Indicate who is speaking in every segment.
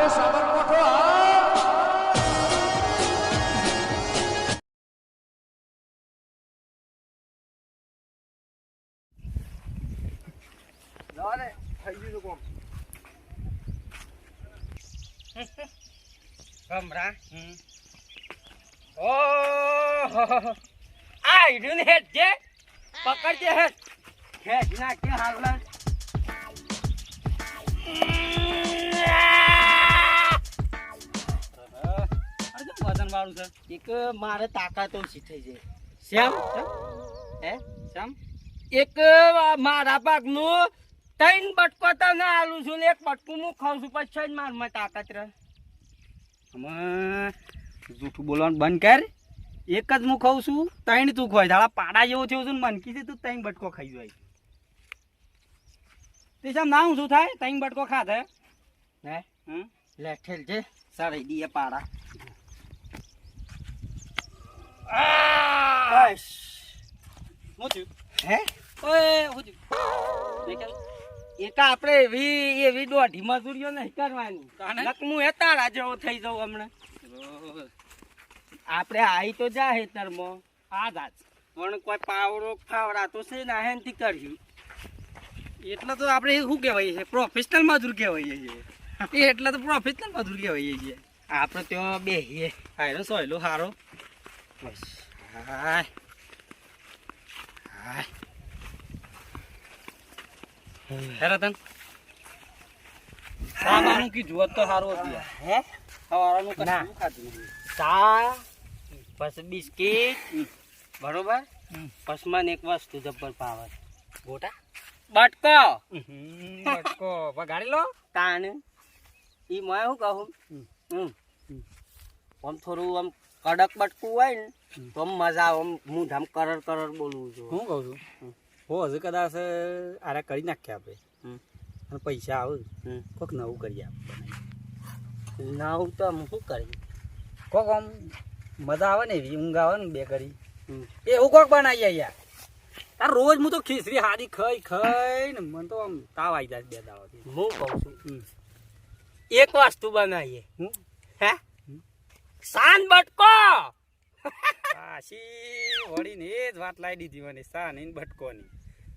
Speaker 1: તો સાબરકોઠો હા.
Speaker 2: કમરા ઓહો. આ ઈડું ને હેઠ જે. પકડજે હેઠ ખેંચ નાખજે હાલમાં વજન વાળું છે. એક મારે તાકાત ઓછી થઈ જાય. શ્યામ? હે? શ્યામ? એક મારા ભાગનું ત્રણ બટકો તને આલું છું ને એક બટકું હું ખાઉં છું પછી જ મારમાં તાકાત રહે. અમે જૂઠું બોલવાનું બંધ કર. એક જ હું ખાઉં છું ત્રણ તું ખોય તારા પાડા જેવો થયો છું ને મનકી છે તું ત્રણ બટકો ખાઈ જાય. તે સામ ના શું થાય? ત્રણ બટકો ખાધે? હે? લે ઠેલ છે સારી દીએ પાડા. બસ હું થયું હે ઓય હું થયું એકા આપણે એવી એવી દોઢી મજૂરીઓ નહીં કરવાની. નકમું એ તારા જેવો થઈ જવું હમણાં. આપણે આઈ તો જા હેતરમાં આ જાત. પણ કોઈ પાવરો ફાવડા તો છે ને હેનથી કર્યું. એટલે તો આપણે શું કહેવાય છે? પ્રોફેશનલ મજૂર કહેવાય છે. એટલે તો પ્રોફેશનલ મજૂર કહેવાય છે. આપણે ત્યાં બેહીએ. હારો સોયલો હારો. બસ હાય સામાનું કીધું હોત તો સારું હતું હે? સવારનું કશું ખાધું ચા પછી બિસ્કિટ બરોબર? પસમાં એક વસ્તુ જબ્બર પાવર ગોટા? બટકો. બટકો. ગાડી લો તાણ. ઈ મેં શું કહું. આમ થોડું આમ કડક બટકું હોય ને તો મજા આવે. આમ ધામ કરર કરર બોલું છું.
Speaker 3: હું કહું છું? હો હજુ કદાચ આરા કરી નાખીએ આપણે. અને પૈસા આવે. કોઈક નવું કરી આપ
Speaker 2: નવું તો આમ શું કરી
Speaker 3: કોક આમ મજા આવે ને એવી ઊંઘ આવે ને બે કરી. એવું કોક બનાવીએ યાર તાર રોજ હું તો ખીચડી હારી ખાઈ ખાઈ ને મને તો આમ તાવ આવી જાય બે દાવાથી
Speaker 2: હું કહું છું. એક વસ્તુ બનાવીએ.
Speaker 3: હું?
Speaker 2: હે? સાન બટકો!
Speaker 3: કાશી વળીને એ જ વાત લાવી દીધી મને સા નહીં બટકોની.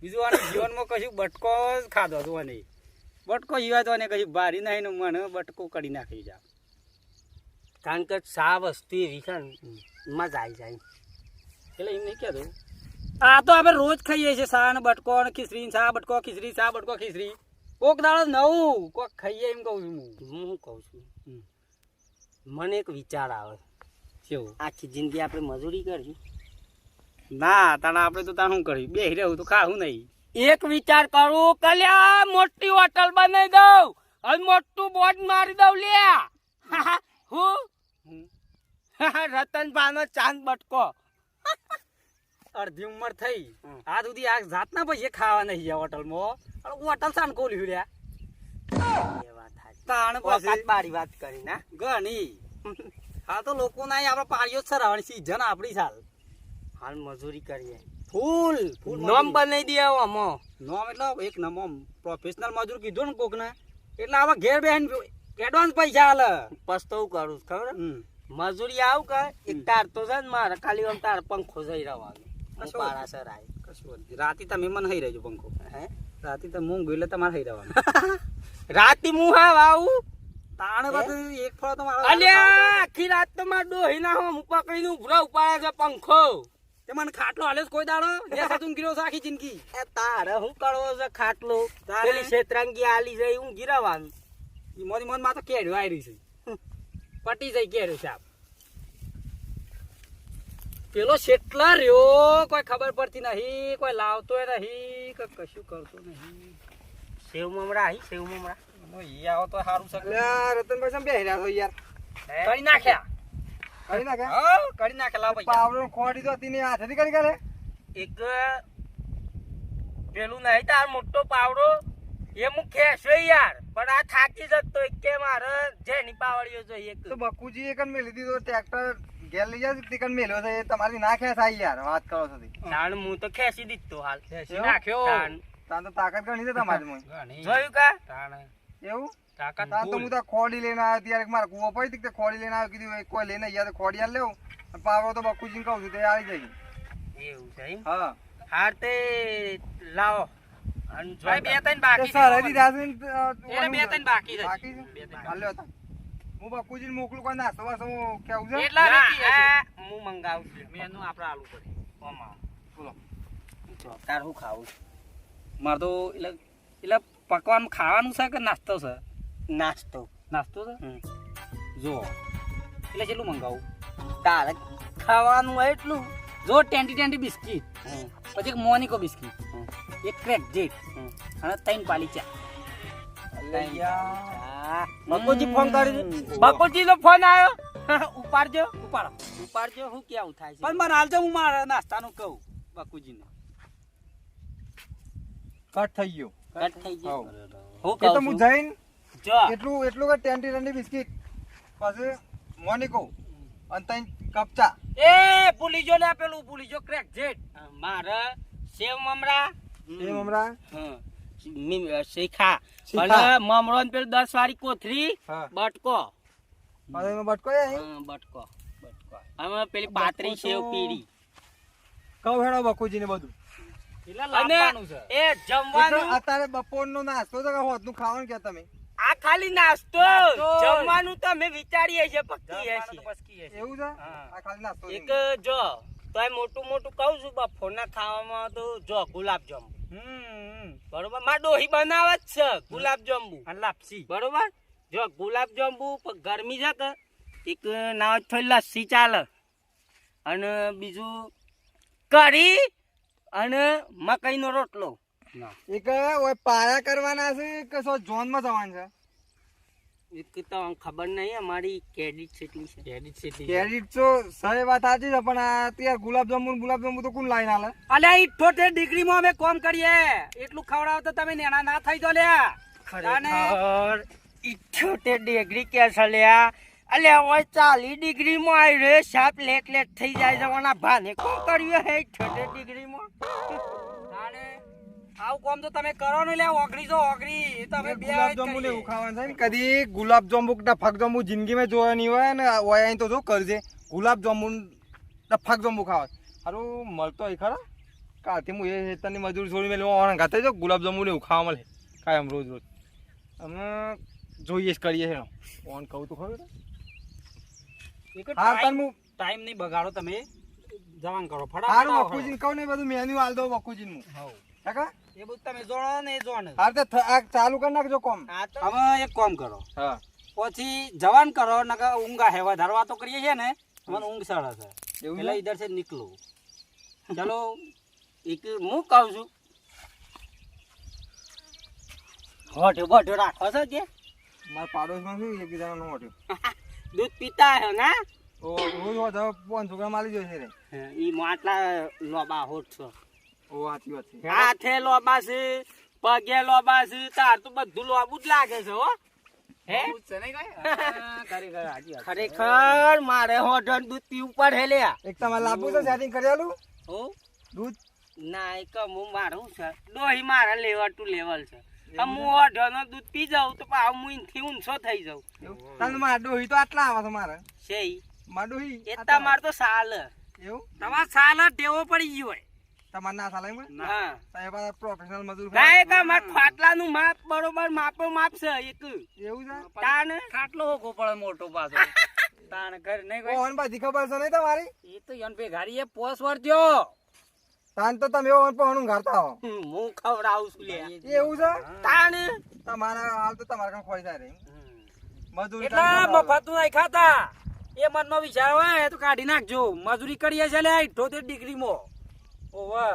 Speaker 3: બીજું આને જીવનમાં કશું બટકો જ ખાધો હતો અને બટકો જીવાતો અને કશું બારી નાખીને ને મને બટકો કરી નાખી જા
Speaker 2: કારણ કે સા વસ્તુ એવી છે મજા આવી જાય.
Speaker 3: એટલે એમ નહીં કહેતો. આ તો આપણે રોજ ખાઈએ છીએ સા ને બટકો ને ખીચડી સા બટકો ખીચડી સા બટકો ખીચડી. કોક દાડો નવું કોક ખાઈએ એમ કહું છું હું.
Speaker 2: હું કહું છું. મને એક વિચાર આવે.
Speaker 3: કેવું?
Speaker 2: આખી જિંદગી આપણે મજૂરી કરી
Speaker 3: ના તાણા આપણે તો તાણ શું કર્યું? બે રહેવું તો ખાવું નહીં.
Speaker 2: એક વિચાર કરું કલ્યા મોટી હોટલ બનાવી દઉં અને મોટું બોર્ડ મારી દઉં લે હું
Speaker 3: રતન
Speaker 2: ભાનો નો ચાંદ બટકો.
Speaker 3: અડધી ઉંમર થઈ. આ સુધી આ જાતના પૈસે ખાવા નહીં હોટલમાં હોટલ સાન ખોલ્યું લ્યા. તાણ
Speaker 2: વખત બારી વાત કરી ના?
Speaker 3: ઘણી હા તો લોકો ના આપણે પાળીઓ જ સરાવવાની સીઝન આપણી સાલ.
Speaker 2: હાલ મજૂરી કરીએ.
Speaker 3: ફૂલ ફૂલ
Speaker 2: નોમ. બનાવી દે આમાં.
Speaker 3: નોમ એટલે એક નમો પ્રોફેશનલ મજૂર કીધું ને કોકને. એટલે આવા ઘેર બેન એડવાન્સ પૈસા હાલે
Speaker 2: પસ્તાવું કરું છું, ખબર મજૂરી આવું કે એક તાર તો છે ને મારે ખાલી આમ તાર પંખો જઈ રહેવાનો. હું સર આવી.
Speaker 3: રાતે તમે મને હઈ રહેજો પંખો.
Speaker 2: હે?
Speaker 3: રાતે તમે મૂંગ એટલે તમારે હઈ રહેવાનું.
Speaker 2: રાતી હું હા આવું?
Speaker 3: તાણે બધું એક ફળો મારા
Speaker 2: અલ્યા આખી રાત તો માર ડોહી ના હું પકડીને ઉભરા ઉપાડે છે પંખો.
Speaker 3: તે મને ખાટલો હાલે કોઈ દાડો? જે સાતું ગીરો છે આખી જિંદગી.
Speaker 2: એ તારે હું કરવો છે ખાટલો?
Speaker 3: તારી
Speaker 2: શેતરંગી આલી જાય હું ગીરાવાનું
Speaker 3: ઈ મોદી મનમાં તો કેડ્યો આવી રહી છે પટી જાય કેડ્યો સાહેબ પેલો શેટલા રહ્યો કોઈ ખબર પડતી નહીં કોઈ લાવતો નહીં કે કશું કરતો નહીં.
Speaker 2: સેવ મમરા આવી સેવ મમરા
Speaker 3: ઈ આવો તો સારું છે
Speaker 4: રતનભાઈ સમ બેહી રહ્યા છો યાર.
Speaker 3: કરી નાખ્યા.
Speaker 4: કરી નાખ્યા?
Speaker 3: હા કરી નાખ્યા લાવ ભાઈ.
Speaker 4: પાવડો ખોડી તો તીને હાથે થી કરી કરે
Speaker 2: એક પેલું નહીં તાર મોટો પાવડો. એ હું ખેંચો યાર પણ આ થાકી જતો એક કે મારે જેની પાવડીઓ જોઈએ એક.
Speaker 4: તો બકુજી એક મેલી દીધો ટ્રેક્ટર ઘેર લઈ જાય તીકન મેલ્યો છે એ તમારી ના ખેંચ યાર વાત કરો છો
Speaker 2: તાણ હું તો ખેંચી દીધો હાલ.
Speaker 3: ખેંચી નાખ્યો.
Speaker 4: તાન તો તાકાત ઘણી છે તમારી મોય.
Speaker 2: જોયું કા
Speaker 3: તાણે.
Speaker 4: એવું
Speaker 3: તાકાત
Speaker 4: તાન તો હું તો ખોડી લઈને આવ્યો ત્યારે મારા કુવો પડી કે ખોડી લઈને આવ્યો કીધું કોઈ લઈને ગયા તો ખોડી આલ લેવું પાવડો તો બકુજીને કહું છું તે આવી જઈ
Speaker 2: એવું છે
Speaker 4: હા
Speaker 2: હાર તે લાવો અને
Speaker 3: ભાઈ બે ત્રણ બાકી છે.
Speaker 4: સરહદી દાસીને,
Speaker 3: એને બે ત્રણ બાકી છે.
Speaker 4: બાકી છે? હાલ્યો તા તો. હું બકુજીને મોકલું કોઈ નાસ્તો વાસ્તો હું કેવું છે
Speaker 3: એટલા
Speaker 2: ના,
Speaker 3: નથી
Speaker 2: હું મંગાવું છું
Speaker 3: મેનુ આપણે આલુ પડે
Speaker 2: ઓમાં.
Speaker 4: બોલો.
Speaker 2: તાર હું ખાવું છે?
Speaker 3: મારે તો એટલે એટલે પકવાનું ખાવાનું છે કે નાસ્તો છે?
Speaker 2: નાસ્તો.
Speaker 3: નાસ્તો છે? જો. એટલે કેટલું મંગાવું?
Speaker 2: તારે ખાવાનું હોય એટલું.
Speaker 3: જો ટેન્ટી ટેન્ટી બિસ્કિટ. પછી એક મોનિકો બિસ્કીટ. એક ક્રેક
Speaker 2: હમ.
Speaker 3: અને ત્રણ પાલી ચા
Speaker 2: બકુજી ફોન કરી
Speaker 3: હમ.
Speaker 2: નો ફોન આવ્યો. ઉપાડજો.
Speaker 3: ઉપાડો.
Speaker 2: ઉપાડજો હું કેવું થાય છે?
Speaker 3: પણ મને હાલ હું મારા નાસ્તાનું કહું બાકુજીને
Speaker 4: કટ થઈ ગયો.
Speaker 2: કટ થઈ ગયો. હું
Speaker 4: એ તો
Speaker 2: કહું
Speaker 4: હું જઈન
Speaker 2: જો
Speaker 4: એટલું એટલું કે ટેન્ટી ટેન્ટી બિસ્કિટ. પછી મોનિકો અને તઈ કપચા.
Speaker 3: એ ભૂલી જો ને પેલું ભૂલી જો ક્રેક જેટ
Speaker 2: મારે સેવ મમરા.
Speaker 4: સેવ મમરા?
Speaker 2: હમ. શીખા. અને મમરો ને પેલું દસ વાળી કોથરી બટકો.
Speaker 4: બટકો એ
Speaker 2: બટકો બટકો. અમે પેલી
Speaker 4: પાત્રી
Speaker 2: સેવ
Speaker 4: પીડી
Speaker 2: પીરી
Speaker 4: કહું હેડો બકુજીને બધું
Speaker 3: એટલે
Speaker 2: અને
Speaker 3: લાવવાનું છે
Speaker 2: એ જમવાનું
Speaker 4: અત્યારે બપોરનો નાસ્તો તો કે હોતનું ખાવાનું કે તમે?
Speaker 2: આ ખાલી નાસ્તો. જમવાનું તો અમે વિચારીએ છીએ પક્કી છીએ
Speaker 3: બસ કીએ છે.
Speaker 4: એવું છે? આ ખાલી નાસ્તો
Speaker 2: એક
Speaker 4: છે.
Speaker 2: જો તોય મોટું મોટું કહું છું બપોરના ખાવામાં તો જો ગુલાબ જાંબુ. બરોબર? માર ડોહી બનાવે જ છે ગુલાબ જાંબુ.
Speaker 3: અને લાપસી.
Speaker 2: બરોબર? જો ગુલાબ જાંબુ ગરમી છે કે એક નાવ થોડી લસ્સી ચાલે. અને બીજું કઢી અને મકાઈનો રોટલો.
Speaker 4: એક ઓય પાયા કરવાના છે કે સો જોનમાં જવાનું છે?
Speaker 2: એક તો ખબર નહીં અમારી ક્રેડિટ કેટલી છે.
Speaker 3: ક્રેડિટ
Speaker 4: તો સહી વાત સાચી છે પણ આ ત્યાં ગુલાબજાંબુ ગુલાબ જાંબુ તો કોણ લાઈન આલે?
Speaker 3: અલ્યા ઇઠ્ઠોતેર ડિગ્રીમાં અમે કોમ કરીએ. એટલું ખવડાવો તો તમે નેણા ના થઈ દો લ્યા.
Speaker 2: ખરેખર ઇઠ્યોતેર ડિગ્રી કે છે લ્યા. અલ્યા ઓય ચાલી ડિગ્રીમાં આવી રે સાપ લેટ લેટ થઈ જાય ઓના ભાને કોણ કર્યું હે? ઇઠ્યોતેર ડિગ્રીમાં.
Speaker 3: તાને આવું કોમ તો તમે કરો ને લે ઓગરી જો ઓગરી એ તો અમે બે
Speaker 4: ગુલાબ જાંબુ ને એવું ખાવાનું છે ને કદી ગુલાબ જાંબુ કે ફક જાંબુ જિંદગીમાં જોયા નહીં હોય ને ઓય અહીં તો જો કરજે. ગુલાબ જાંબુ ને ફક જાંબુ ખાવા. હારું મળતો હોય ખરા. કાલથી હું એ હેતરની મજૂર છોડી મેં લેવા ગાતે જો ગુલાબ જાંબુ ને એવું ખાવા મળે. કાયમ રોજ રોજ. અમે જોઈએ જ કરીએ છે. ઓન કહું તો ખરું.
Speaker 3: ટાઈમ નહીં બગાડો તમે. જવાન કરો. ફટાફટ
Speaker 4: વકુજીન કહું ને બધું મેન્યુ હાલ દો
Speaker 3: એ બધું તમે જોડો ને જોડો.
Speaker 4: હા તો ચાલુ કરી નાખજો કોમ.
Speaker 3: હવે એક કોમ કરો.
Speaker 4: હા.
Speaker 3: પછી જવાન કરો નકર ઊંઘા હે વધારે તો કરીએ છીએ ને મને ઊંઘ સડે છે. એટલે ઇધર છે નીકળું. ચાલો
Speaker 2: એક હું કહું છું. હોઠ્યો બોઠ્યો રાખો છો કે?
Speaker 4: મારા પાડોશમાં શું એક જણાનો હોઠ્યો
Speaker 2: દૂધ પીતા હે ના?
Speaker 4: ઓ હોત હવે પાંચસો ગ્રામ આલી જોઈશે રે.
Speaker 2: ઈ માટલા લોબા હોઠ છો.
Speaker 4: ઓ આતી વાત છે.
Speaker 2: હાથે લોબા છે પગે લોબા છે તાર તો બધું લોબું જ લાગે છે હો. હે? ખરેખર મારે હોઠ દૂધ પીવું પડે લ્યા.
Speaker 4: એક તમારે લાવવું છે સેટિંગ કરેલું આલું.
Speaker 2: હો?
Speaker 4: દૂધ?
Speaker 2: ના એક કમું મારું છે. ડોહી મારા લેવલ ટુ લેવલ છે. હું હોઠનો દૂધ પી જાઉં તો પાછું હું એનથી ઊંચો થઈ જાઉં.
Speaker 4: તાર મારા ડોહી તો આટલા આવે છે
Speaker 2: છે
Speaker 4: મારા ડોહી
Speaker 2: એ તમાર તો સાલ.
Speaker 4: એવું?
Speaker 3: તમારે સાલ ટેવો પડી ગયો હોય.
Speaker 4: ના સાલા સાહેબ પ્રોફેશનલ મજૂર
Speaker 2: માપ બરોબર માપો માપ છે એક.
Speaker 4: એવું છે?
Speaker 3: ખાટલો હોકો પડે મોટો પાછો. તાણ ઘર નહીં કોઈ.
Speaker 4: ઓન ખબર છે નહીં તમારી?
Speaker 3: એ તો યન પે ગાડી એ પોસ વર્જ્યો
Speaker 4: તાન તો તમે એવો પણ ઘરતા હો.
Speaker 2: હું ખવડાવું છું લે
Speaker 4: એવું છે?
Speaker 2: તાન.
Speaker 4: તમારા હાલ તો તમારે કામ ખોઈ જાય રે. મજૂરી
Speaker 3: એટલા. મફત નહીં ખાતા. એ મનનો વિચાર હોય તો કાઢી નાખજો. મજૂરી કરીએ છે લે ઇઠ્ઠોતેર ડિગ્રીમાં. ઓવે.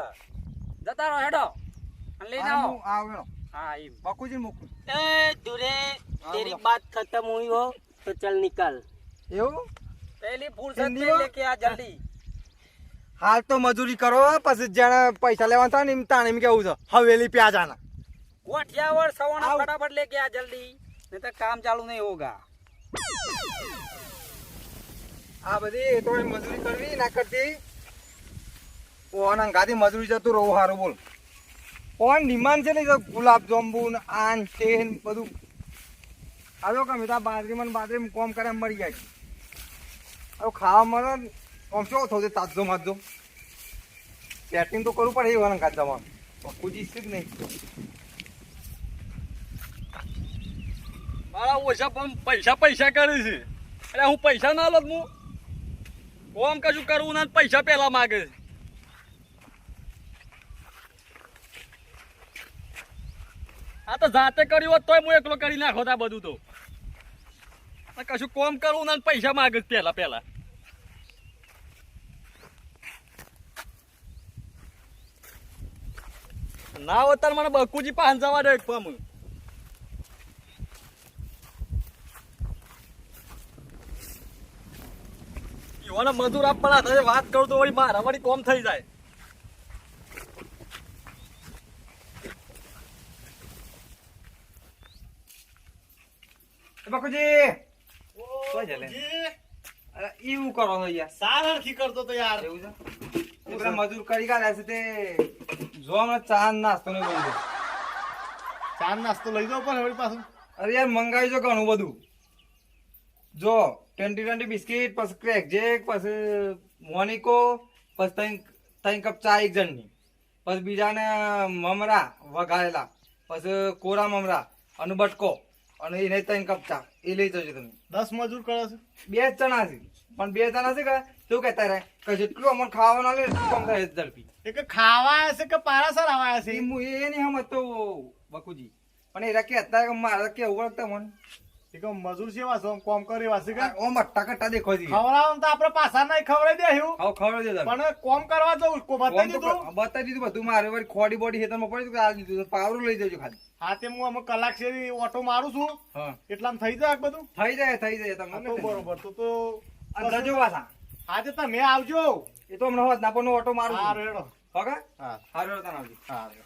Speaker 3: જતા રહો હેડો. અને લઈને
Speaker 4: હા,
Speaker 3: આવો
Speaker 4: હું
Speaker 3: એ
Speaker 4: બકુજી મોકલું
Speaker 2: એ દુરે તેરી બાત ખતમ હુઈ હો તો ચલ નિકલ
Speaker 4: એવું?
Speaker 3: પહેલી ફૂલ
Speaker 4: હિન્દીમાં?
Speaker 3: લેકે આ જલ્દી.
Speaker 4: હાલ તો મજૂરી કરો પછી જેને પૈસા લેવાના થાય ને એમ તાણે એમ કેવું છે? હવેલી પ્યાજાના.
Speaker 3: ગોઠિયાવર સવાણા ફટાફટ લે ગયા જલ્દી. નહીં તો કામ ચાલુ નહીં હોગા.
Speaker 4: આ બધી તો મજૂરી કરવી ના કરતી. ઓન અંગાથી મજૂરી જતું રહું સારું બોલ. ઓન ડિમાન્ડ છે ને ગુલાબ જાંબુ આન ચેન બધું. આવ્યો કે મેં તો બાજરીમાં ને બાજરીમાં કોમ કરે મરી જાય હવે ખાવા મળે આમ શું છે? તાજો માજો. સેટિંગ તો કરવું પડે એ વાળા કાચામાં કુજી છે જ નહીં.
Speaker 1: મારા ઓછા પણ પૈસા પૈસા કરે છે. એટલે હું પૈસા ના લો હું કોમ કશું કરવું ના પૈસા પહેલા માગે છે. આ તો જાતે કર્યું હોત તોય હું એકલો કરી નાખો આ બધું તો. કશું કોમ કરવું ના પૈસા માગે પહેલા પહેલા ના હોત મને બકુજી પાંચ જવા દે એક પમ યુવાના મજૂર આપવાના થાય વાત કરું તો વળી મારા વળી કોમ થઈ જાય.
Speaker 4: બકુજી અરે એવું કરો યાર?
Speaker 1: સારા કરતો તો યાર.
Speaker 4: એવું છે? મજૂર કરી ગયા છે તે. જો હમણાં ચા નાસ્તો નહીં લઈ.
Speaker 1: ચા નાસ્તો લઈ જાઓ પણ હવે પાછું?
Speaker 4: અરે યાર મંગાવી જો ઘણું બધું. જો ટ્વેન્ટી ટ્વેન્ટી બિસ્કીટ પછી ક્રેક જેક પછી મોનિકો પછી ત્રણ ત્રણ કપ ચા એક જણની. પછી બીજાને મમરા વઘારેલા પછી કોરા મમરા અને બટકો અને એને ત્રણ કપ ચા. એ લઈ જજો તમે.
Speaker 1: દસ મજૂર કરો છો?
Speaker 4: બે જ ચણા છે. પણ બે જણા છે કે શું કહેતા રહે કે જેટલું અમને ખાવાનું લે એટલું અમને ઝડપી.
Speaker 1: એ કે ખાવા છે કે પારાસર આવ્યા
Speaker 4: છે? હું એ નહીં સમજતો બકુજી. પણ એ કે અત્યારે મારે કે ઓળખતા મને.
Speaker 1: એ કે મજૂર છે કોમ કરે એવા કે?
Speaker 4: ઓમ અટ્ટા કટ્ટા દેખો જી
Speaker 1: ખવડાવવાનું તો આપણે પાછા નહીં ખવડાવી દે
Speaker 4: હું હા છે દે
Speaker 1: પણ કોમ કરવા જવું કો બતાવી દીધું.
Speaker 4: બતાવી દીધું બધું મારે. વળી ખોડી બોડી હેતરમાં પડી તો આ દીધું પાવરું લઈ જજો ખાલી.
Speaker 1: હા તે હું અમુક કલાક છે ઓટો મારું છું. એટલામાં થઈ જાય બધું?
Speaker 4: થઈ જાય થઈ જાય. તમને
Speaker 1: બરોબર. તો તો
Speaker 4: જજો પાછા
Speaker 1: આજે તમે આવજો.
Speaker 4: એ તો હમણાં હોત ના પણ ઓટો મારું.
Speaker 1: હા રેડો.
Speaker 4: ઓકે
Speaker 1: હા.
Speaker 4: હા રેડો તને આવજો.
Speaker 1: હા રેડો.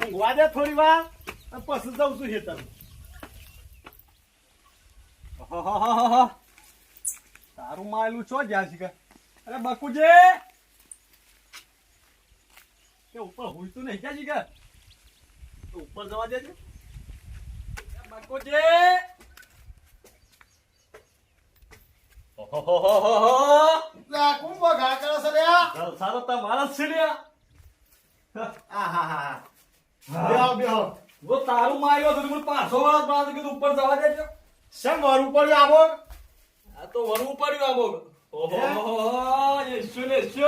Speaker 1: ઊંઘવા દે થોડી વાર પછી જઉં છું ખેતર. તારું માયલું છો જ્યાં છે અરે બકુજે! ઉપર તો નહીં ક્યાં છે ઉપર જવા દેજો. બકુજી. તારું માર્યો પાછો ઉપર જવા દેજો.
Speaker 5: શેમ વરું પડ્યું આવો?
Speaker 1: આ તો વરવું પડ્યું આ બોગ ઓહો યેસુ યેસુ.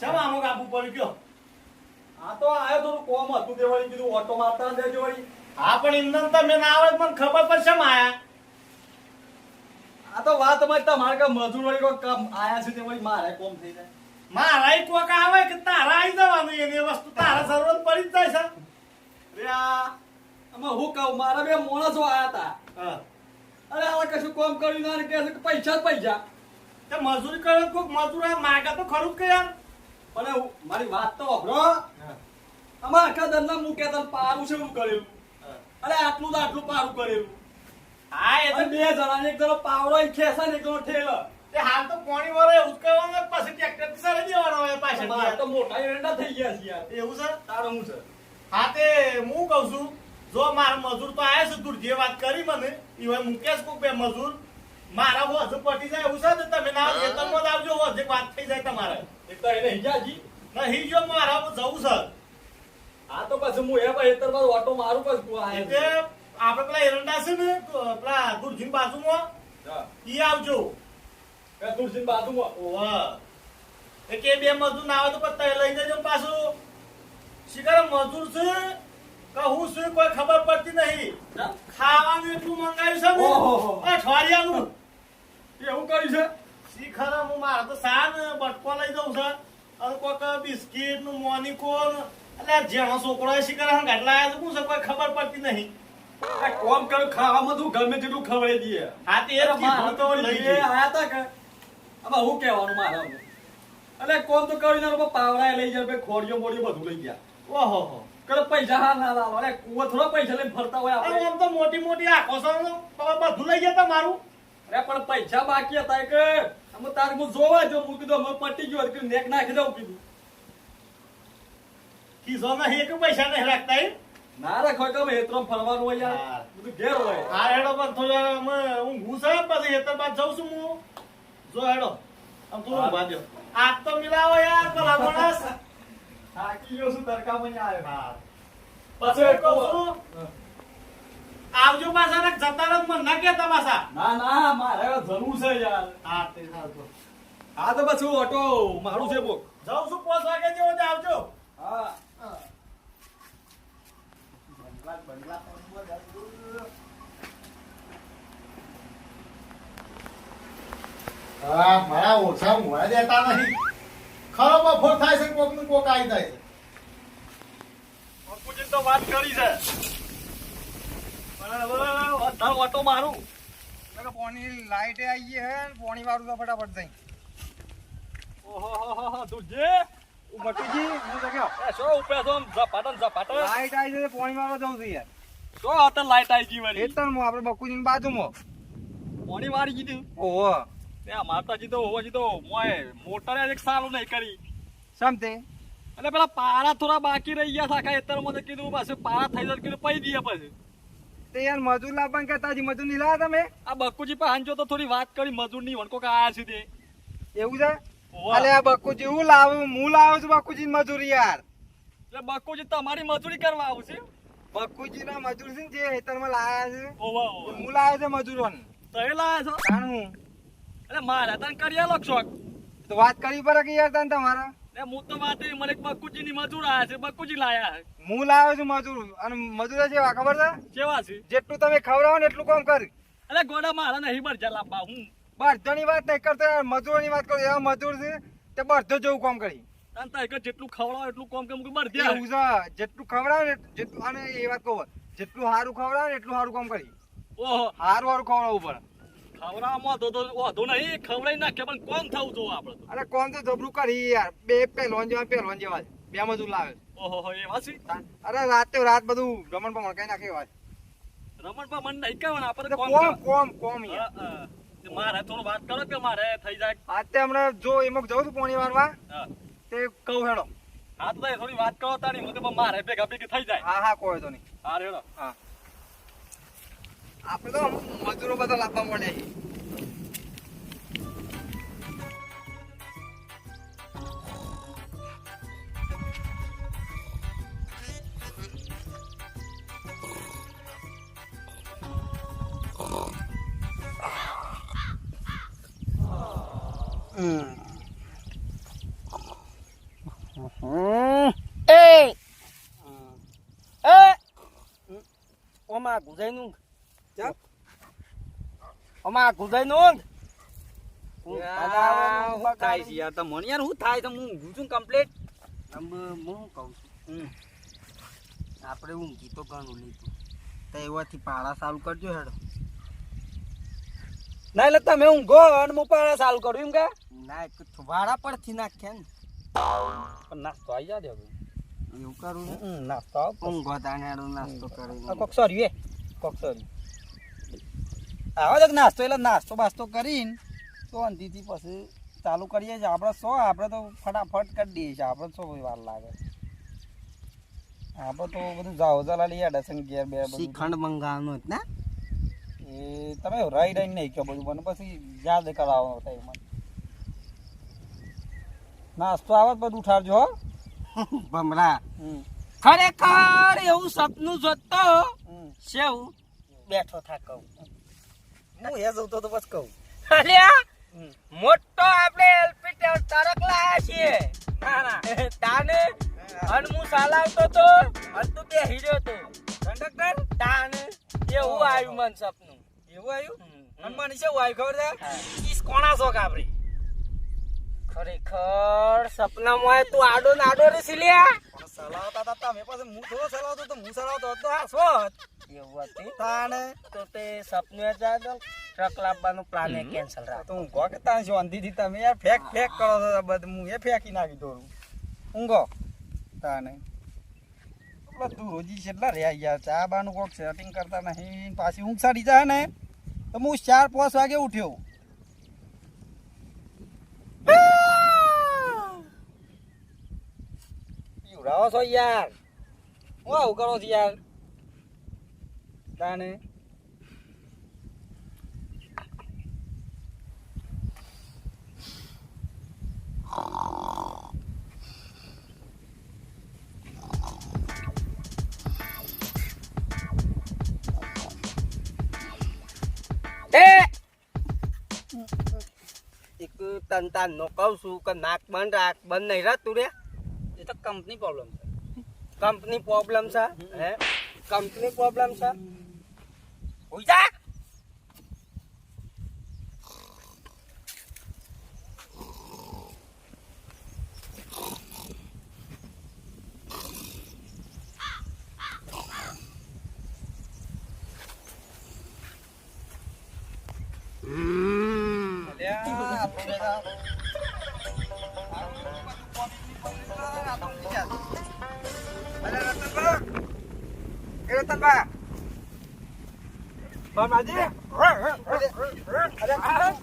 Speaker 5: શેમ આમો આપવું પડ્યું કયો?
Speaker 1: આ તો આયો થોડું કોમ હતું તે વળી કીધું ઓટો મારતા દેજો વળી.
Speaker 5: હા પણ ઇંધન તમે ના આવે તો મને ખબર પડશે માયા
Speaker 1: આ તો વાત અમારી તમારે કે મજૂર વળી કોઈ કામ આયા છે તે વળી મારે કોમ થઈ જાય.
Speaker 5: મારાય કોક આવે કે તારા આવી જવાનું એની વસ્તુ તારા જરૂરત પડી જ જાય છે.
Speaker 1: રે આમાં હું કહું મારા બે માણસો આયા હતા. અરે આ કશું કોમ કર્યું ના કે પૈસા જ પૈસા.
Speaker 5: તે મજૂરી કરે કોક મજૂર આ માગે તો ખરું કે યાર.
Speaker 1: પણ મારી વાત તો વાપરો આમાં આખા દરના મૂકે તને પારું છે એવું કરેલું. અરે આટલું તો આટલું પારું કરેલું.
Speaker 5: હા એ તો
Speaker 1: બે જણા એક જણો પાવડો ખેસા ને એક જણો ઠેલો.
Speaker 5: તે હાલ તો પોણી વરે એવું કરવાનું પછી ટ્રેક્ટરથી સરી દેવાનો હોય
Speaker 1: મારા તો મોટા એરંડા થઈ ગયા છે યાર.
Speaker 5: એવું છે?
Speaker 1: તારો હું છે?
Speaker 5: હા તે હું કહું છું જો મારા મજૂર તો આયા છે જે વાત કરી મને ઈવન મુકેશ કોક બે મજૂર મારા હોજ પટી જાય એવું છે તમે ના ખેતરમાં જ આવજો હોજ વાત થઈ જાય તમારે.
Speaker 1: એક તો એને હિજાજી.
Speaker 5: ના જો મારા જવું છે.
Speaker 1: આ તો પછી હું એ ભાઈ એતર બાદ ઓટો મારું પછી
Speaker 5: એટલે આપણે પેલા એરંડા છે ને પેલા દુર્જીન બાજુમાં. ઈ આવજો.
Speaker 1: એ તુલસીની બાજુમાં.
Speaker 5: ઓવા એ કે બે મજૂર ના આવે તો પછી લઈ જજો પાછું. શિકાર મજૂર છે કહું છું કોઈ ખબર પડતી નહીં. ખાવાનું એટલું મંગાવ્યું છે. ને અઠવાડિયાનું.
Speaker 1: એવું કર્યું છે?
Speaker 5: શીખર હું મારે તો સાન બટકો લઈ જઉં છે. અને કોઈક બિસ્કીટનું મોનિકો એટલે જેનો છોકરો એ શિખર હંગાટ લાયા શું છે? કોઈ ખબર પડતી નહીં.
Speaker 1: આ કોમ કરું ખાવામાં તું ગમે તેટલું ખવડાવી દઈએ
Speaker 5: હા તે
Speaker 1: મારે તો
Speaker 5: તો લઈ
Speaker 1: એ આયા તા કે. હવે હું કહેવાનું મારે એટલે કોમ તો કરી ના પાવડા લઈ જાય ખોડિયો મોડિયો બધું લઈ ગયા.
Speaker 5: ઓહો
Speaker 1: કરે પૈસા હા ના લાવો. અરે કુવો થોડો પૈસા લઈને ફરતા હોય આપણે.
Speaker 5: આમ તો મોટી મોટી આંખો બધું લઈ ગયા તમારું
Speaker 1: અરે પણ પૈસા બાકી હતા કે અમે તારે હું જોવા જો હું કીધું અમે પટી ગયો કે નેક નાખી દઉં કીધું.
Speaker 5: ખિસ્સામાં એક પૈસા નહીં રાખતા
Speaker 1: ના રાખો કે અમે હેતરો ફરવાનું હોય યાર. બધું ઘેર હોય.
Speaker 5: હા હેડો પણ થોડો અમે હું છે પછી હેતર બાદ જાઉં છું હું. જો હેડો આમ તું ઊંઘવા દ્યો. આજ તો મિલાવો યાર ભલા માણસ.
Speaker 1: થાકી ગયો છું તડકામાં નહીં આવ્યો.
Speaker 5: હા.
Speaker 1: પછી
Speaker 5: પછી કહું છું, આવજો પાછા ને જતા રહો મને ના કહેતા પાછા.
Speaker 1: ના ના મારે જરૂર છે યાર.
Speaker 5: હા તે સારું.
Speaker 1: હા તો પછી ઓટો મારું છે બોક
Speaker 5: જાઉં છું પાંચ વાગે જેવો આવજો.
Speaker 1: હા.
Speaker 5: હા મારા ઓછા મોડા દેતા નહીં. ખરો બફોર થાય છે કોકનું કોક આવી જાય છે?
Speaker 1: તો વાત કરી છે. હવે ઓટો મારું.
Speaker 4: એટલે પોણી લાઈટે આવી ગઈ હે ને પોણી વાળું તો ફટાફટ જઈ.
Speaker 1: ઓહો તુજે
Speaker 4: મટીજી હું તો ગયો
Speaker 1: એ શો ઉપે છો આમ ઝપાટન ઝપાટન?
Speaker 4: લાઈટ આવી છે પોણી વાળો જવું છે યાર.
Speaker 1: શો અત્યારે લાઈટ આવી ગઈ વળી
Speaker 4: ખેતરમાં આપણે બકુજીની બાજુમાં.
Speaker 1: પાણી વાળી કીધું?
Speaker 4: ઓહો.
Speaker 1: ત્યાં માતાજી તો હોવાજી તો મોય મોટરે એક સારું નહીં કરી.
Speaker 4: સમતે
Speaker 1: અને પેલા પારા થોડા બાકી રહી ગયા હતા એતરમાં કીધું પાછું પારા થઈ જાય કીધું પઈ દઈએ પછી.
Speaker 4: તે યાર મજૂર લાવવાનું કહેતા હજી મજૂર નહીં લાવ્યા તમે?
Speaker 1: આ બક્કુજી પણ હાંજો તો થોડી વાત કરી મજૂરની વણકો આયા છે તે
Speaker 4: એવું છે. અલે આ બકુજી હું લાવું? હું લાવું છું બકુજી મજૂરી યાર.
Speaker 1: એટલે બક્કુજી તમારી મજૂરી કરવા આવશે
Speaker 4: બકુજી ના મજૂર છે ને જે ખેતરમાં લાયા છે.
Speaker 1: ઓવા
Speaker 4: હું લાવ્યો છે મજૂરોને.
Speaker 1: તો એ લાયા છો?
Speaker 4: જાણું
Speaker 1: એટલે મારા તને કરી આલો શોખ?
Speaker 4: તો વાત કરી પડે કે યાર તને તમારા?
Speaker 1: હું તો વાત મને બક્કુજી ની મજૂર આયા છે બક્કુજી લાયા
Speaker 4: હું લાવ્યો છું મજૂર. અને મજૂર જેવા ખબર છે?
Speaker 1: કેવા છે?
Speaker 4: જેટલું તમે ખવડાવો ને એટલું કામ કરી.
Speaker 1: એટલે ગોડા મારા નહીં બરજા લાવવા હું.
Speaker 4: બધાની વાત નહીં કરતો યાર મજૂરોની વાત કરો એવા મજૂર છે તે બધો જેવું કામ કરી.
Speaker 1: તને તો એક જેટલું ખવડાવો એટલું કોમ કે મૂકી બરજે
Speaker 4: છે જેટલું ખવડાવે ને જેટલું અને એ વાત કહું જેટલું સારું ખવડાવે ને એટલું સારું કામ કરી.
Speaker 1: ઓહો.
Speaker 4: સારું સારું ખવડાવવું પડે.
Speaker 1: ખવડાવવામાં તો તો વાંધો નહીં ખવડાવી નાખે પણ કોમ થવું જોવે આપણે
Speaker 4: અરે કોણ તો જબરું કરી યાર? બે પહેલવાન જેવા પહેલવાન જેવા બે મજૂર લાવે
Speaker 1: ઓહો હો એવા છે?
Speaker 4: અરે રાતે રાત બધું રમણ પમણ કઈ નાખે વાત
Speaker 1: રમણભા મને નહીં કહેવાનું આપણે
Speaker 4: કોમ
Speaker 1: કોમ
Speaker 4: કોમ કોમ યાર.
Speaker 1: હા, હા. તે મારે થોડું વાત કરો કે મારે થઈ જાય?
Speaker 4: આજે હમણાં જો એમાં જવું છું પોણી વાર
Speaker 1: હા.
Speaker 4: તે કહું હેડો.
Speaker 1: હા તો થોડી વાત કરો તારી તો મારે ભેગા ભેગી થઈ જાય.
Speaker 4: હા હા કોઈ તો નહીં.
Speaker 1: હા રેડો
Speaker 4: આપણે તો મજૂરો બધા લાવવા મળે.
Speaker 2: ઓમાં ગુજાઈ નું
Speaker 4: ચાલ.
Speaker 2: ઓમાં ગુજાઈ નું
Speaker 3: થાય છે યાર તમને યાર શું થાય તો હું ઊંઘું છું કમ્પ્લીટ
Speaker 2: હું કહું છું. આપણે ઊંઘી તો ઘણું લીધું તો. એવાથી પાળા ચાલુ કરજો હેડો.
Speaker 3: ના એટલે તમે ઊંઘો અને હું પાળા ચાલુ કરું એમ કે?
Speaker 2: ના વાળા પરથી નાખ્યા ને.
Speaker 3: પણ નાસ્તો આવી જાય
Speaker 2: એવું કરું
Speaker 3: નાસ્તો
Speaker 2: ઊંઘો તાને નાસ્તો કરી
Speaker 3: કોક સોરી એ કોક સોરી આવો તો નાસ્તો એટલે નાસ્તો બાસ્તો કરીને તો અંધીથી પછી ચાલુ કરીએ છીએ. આપણે સો આપણે તો ફટાફટ કરી દઈએ છીએ. આપણે સો વાર લાગે? આપણે તો બધું જાઓ જલા લઈ આડે ગેર બે બધું.
Speaker 2: શ્રીખંડ મંગાવવાનું ને?
Speaker 3: એ તમે રહી રહીને નહીં કહો બધું મને. પછી યાદ કરાવવાનો થાય મને. નાસ્તો આવે બધું ઉઠાડજો
Speaker 2: ભમરા. ખરેખર એવું સપનું જોતો. સેવ બેઠો થા કહું
Speaker 3: હું એ જતો તો બસ કહું.
Speaker 2: અલ્યા મોટો આપણે એલપી તરક લાયા છીએ. ના ના. તાને અન હું સાલાવતો તો અન તું બે હીરો તો કંડક્ટર? તાને એવું આવ્યું મન સપનું.
Speaker 3: એવું આવ્યું? મન મને શું આવ્યું ખબર છે. ઈસ કોણા શોખ આપડી
Speaker 2: ખરેખર સપનામાં તું આડો ને આડો રે સિલિયા
Speaker 3: સલાવતા હતા તમે પાસે હું થોડો સલાવતો તો હું સલાવતો હતો. હા સ્વત
Speaker 2: એવું હતું?
Speaker 3: તાણે
Speaker 2: તો તે સપનું હતા ટ્રક લાવવાનો પ્લાન એ કેન્સલ
Speaker 3: તો
Speaker 2: રાખો.
Speaker 3: ઊંઘો કે તાન શાંતિથી તમે યાર ફેક ફેક કરો છો તો બધું. હું એ ફેંકી નાખી દોરું. ઊંઘો. તાને બધું રોજી છેલ્લા રહ્યા યાર. ચા બાનું કોક સેટિંગ કરતા નહીં. પાછી ઊંઘ સાડી જાય ને. તો હું ચાર પાંચ વાગે ઉઠ્યો.
Speaker 4: ઉભરાવો છો યાર હું આવું કરો છો યાર તાને
Speaker 2: એક તન તાન નો કહું છું કે નાક બંધ રાખ બંધ નહીં રહેતું રે
Speaker 4: એ તો કંપની પ્રોબ્લેમ છે
Speaker 2: કંપની પ્રોબ્લેમ છે હે કંપની પ્રોબ્લેમ છે ઉઈ જા
Speaker 4: અલ્યા, એ રતનભા! બાબાજી! અરે, અરે, અરે,